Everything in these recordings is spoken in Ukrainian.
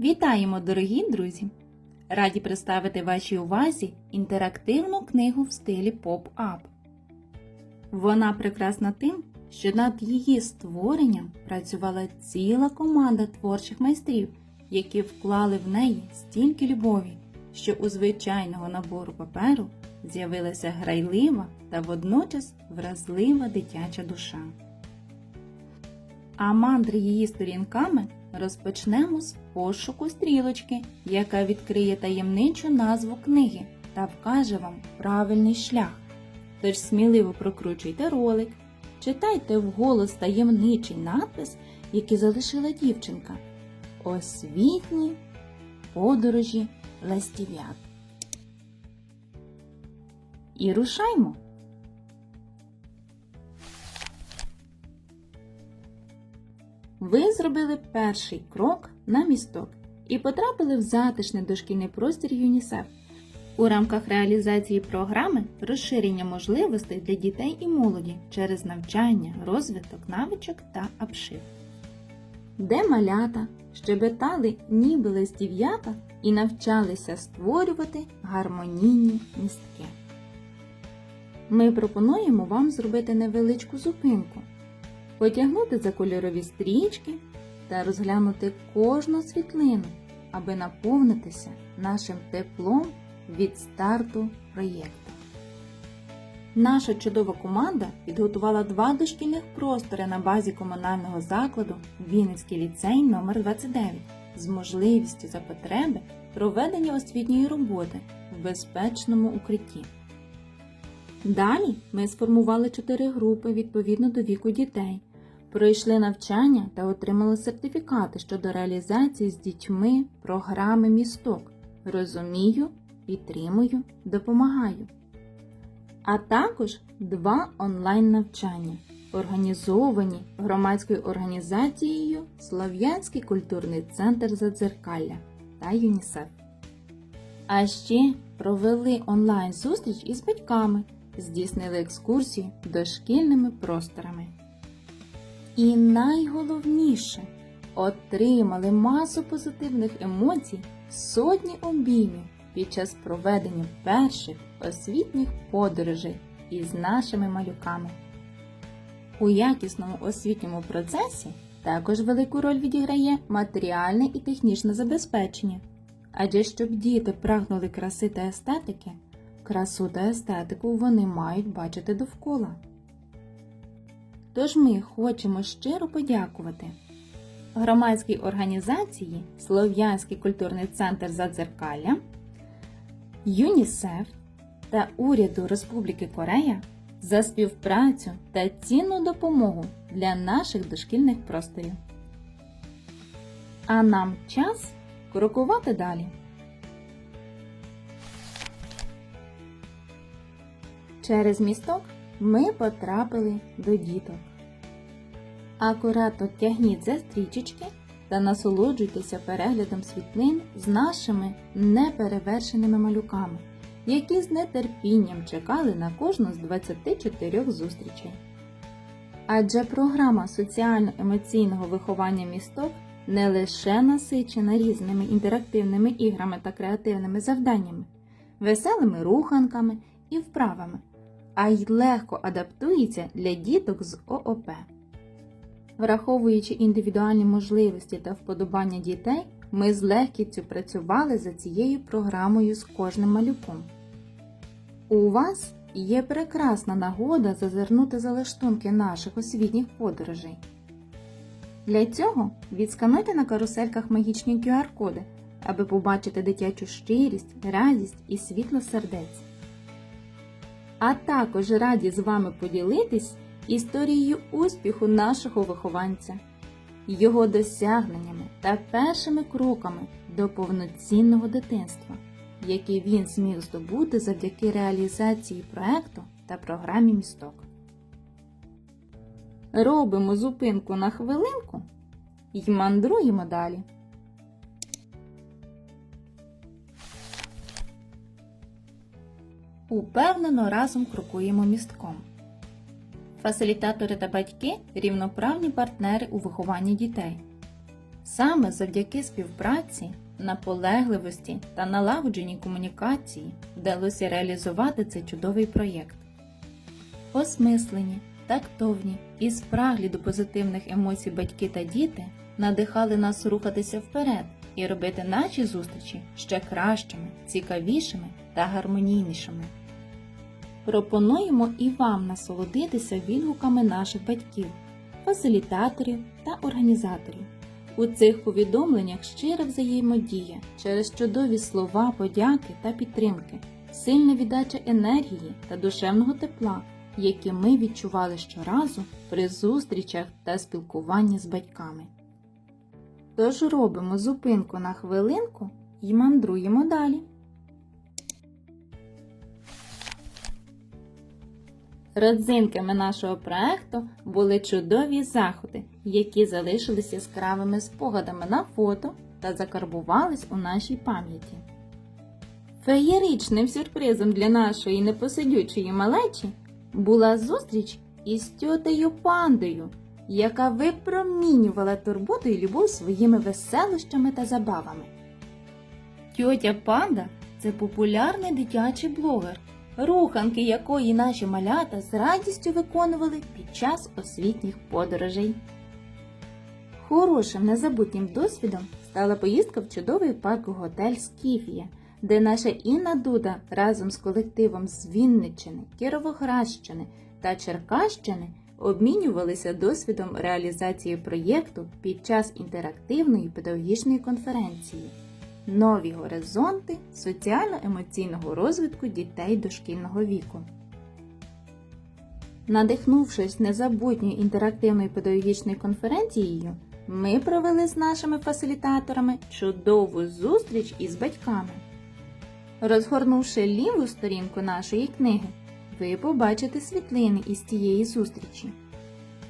Вітаємо, дорогі друзі! Раді представити вашій увазі інтерактивну книгу в стилі поп-ап. Вона прекрасна тим, що над її створенням працювала ціла команда творчих майстрів, які вклали в неї стільки любові, що у звичайного набору паперу з'явилася грайлива та водночас вразлива дитяча душа. А мандри її сторінками розпочнемо з пошуку стрілочки, яка відкриє таємничу назву книги та вкаже вам правильний шлях. Тож сміливо прокручуйте ролик, читайте вголос таємничий надпис, який залишила дівчинка. Освітні подорожі ластів'ят. І рушаймо! Ви зробили перший крок на місток і потрапили в затишний дошкільний простір ЮНІСЕФ. У рамках реалізації програми розширення можливостей для дітей і молоді через навчання, розвиток навичок та обшив. Де малята щебетали ніби листів'ята і навчалися створювати гармонійні містки. Ми пропонуємо вам зробити невеличку зупинку потягнути за кольорові стрічки та розглянути кожну світлину, аби наповнитися нашим теплом від старту проєкту. Наша чудова команда підготувала два дошкільних простори на базі комунального закладу Вінницький ліцей номер 29 з можливістю за потреби проведення освітньої роботи в безпечному укритті. Далі ми сформували чотири групи відповідно до віку дітей, пройшли навчання та отримали сертифікати щодо реалізації з дітьми програми місток. Розумію, підтримую, допомагаю. А також два онлайн-навчання, організовані громадською організацією Слов'янський культурний центр Задзеркалля та ЮНІСЕФ. А ще провели онлайн-зустріч із батьками, здійснили екскурсії дошкільними просторами. І найголовніше отримали масу позитивних емоцій, сотні обіймів під час проведення перших освітніх подорожей із нашими малюками. У якісному освітньому процесі також велику роль відіграє матеріальне і технічне забезпечення. Адже щоб діти прагнули краси та естетики, красу та естетику вони мають бачити довкола. Тож ми хочемо щиро подякувати громадській організації Слов'янський культурний центр Задзеркалля, ЮНІСЕФ та уряду Республіки Корея за співпрацю та цінну допомогу для наших дошкільних просторів. А нам час крокувати далі. Через місток ми потрапили до діток. Акуратно тягніть за стрічечки та насолоджуйтеся переглядом світлин з нашими неперевершеними малюками, які з нетерпінням чекали на кожну з 24 зустрічей. Адже програма соціально-емоційного виховання місток не лише насичена різними інтерактивними іграми та креативними завданнями, веселими руханками і вправами а й легко адаптується для діток з ООП. Враховуючи індивідуальні можливості та вподобання дітей, ми з легкістю працювали за цією програмою з кожним малюком. У вас є прекрасна нагода зазирнути залаштунки наших освітніх подорожей. Для цього відскануйте на карусельках магічні QR-коди, аби побачити дитячу щирість, радість і світло сердець а також раді з вами поділитись історією успіху нашого вихованця, його досягненнями та першими кроками до повноцінного дитинства, які він зміг здобути завдяки реалізації проекту та програмі місток. Робимо зупинку на хвилинку і мандруємо далі. Упевнено разом крокуємо містком. Фасилітатори та батьки рівноправні партнери у вихованні дітей. Саме завдяки співпраці, наполегливості та налагодженій комунікації вдалося реалізувати цей чудовий проєкт. Осмислені, тактовні і спраглі до позитивних емоцій батьки та діти надихали нас рухатися вперед і робити наші зустрічі ще кращими, цікавішими та гармонійнішими. Пропонуємо і вам насолодитися відгуками наших батьків, фасилітаторів та організаторів. У цих повідомленнях щира взаємодія через чудові слова, подяки та підтримки, сильна віддача енергії та душевного тепла, які ми відчували щоразу при зустрічах та спілкуванні з батьками. Тож робимо зупинку на хвилинку і мандруємо далі. Родзинками нашого проекту були чудові заходи, які залишились яскравими спогадами на фото та закарбувались у нашій пам'яті. Феєричним сюрпризом для нашої непосидючої малечі була зустріч із тьотею пандою, яка випромінювала турботу і любов своїми веселощами та забавами. Тьотя панда це популярний дитячий блогер, руханки якої наші малята з радістю виконували під час освітніх подорожей. Хорошим незабутнім досвідом стала поїздка в чудовий парк готель Скіфія, де наша Інна Дуда разом з колективом з Вінниччини, Кіровоградщини та Черкащини обмінювалися досвідом реалізації проєкту під час інтерактивної педагогічної конференції Нові горизонти соціально-емоційного розвитку дітей дошкільного віку. Надихнувшись незабутньою інтерактивною педагогічною конференцією, ми провели з нашими фасилітаторами чудову зустріч із батьками. Розгорнувши ліву сторінку нашої книги, ви побачите світлини із тієї зустрічі.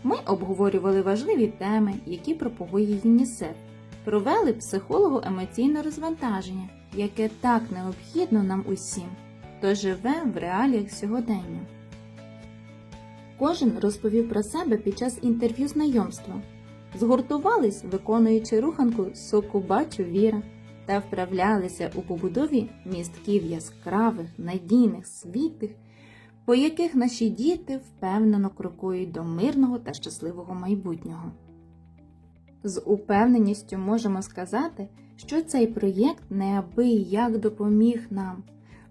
Ми обговорювали важливі теми, які пропагує ЮНІСЕФ, провели психолого-емоційне розвантаження, яке так необхідно нам усім, хто живе в реаліях сьогодення. Кожен розповів про себе під час інтерв'ю знайомства. Згуртувались, виконуючи руханку соку бачу віра та вправлялися у побудові містків яскравих, надійних, світлих, по яких наші діти впевнено крокують до мирного та щасливого майбутнього. З упевненістю можемо сказати, що цей проєкт неабияк допоміг нам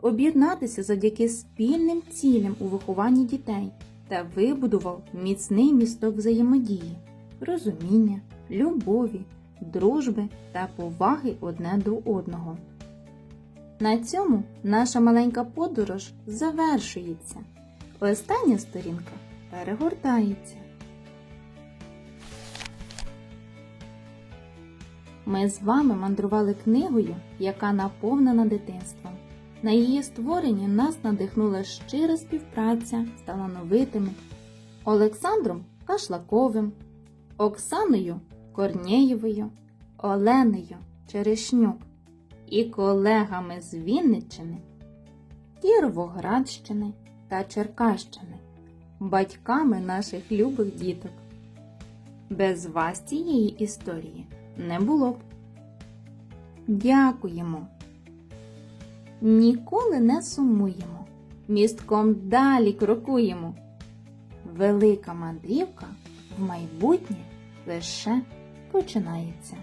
об'єднатися завдяки спільним цілям у вихованні дітей та вибудував міцний місток взаємодії, розуміння, любові, дружби та поваги одне до одного. На цьому наша маленька подорож завершується. Остання сторінка перегортається. Ми з вами мандрували книгою, яка наповнена дитинством. На її створенні нас надихнула щира співпраця з талановитими Олександром Кашлаковим, Оксаною Корнєєвою, Оленою Черешнюк і колегами з Вінниччини, Кіровоградщини та Черкащини, батьками наших любих діток. Без вас цієї історії не було б. Дякуємо. Ніколи не сумуємо, містком далі крокуємо. Велика мандрівка в майбутнє лише починається.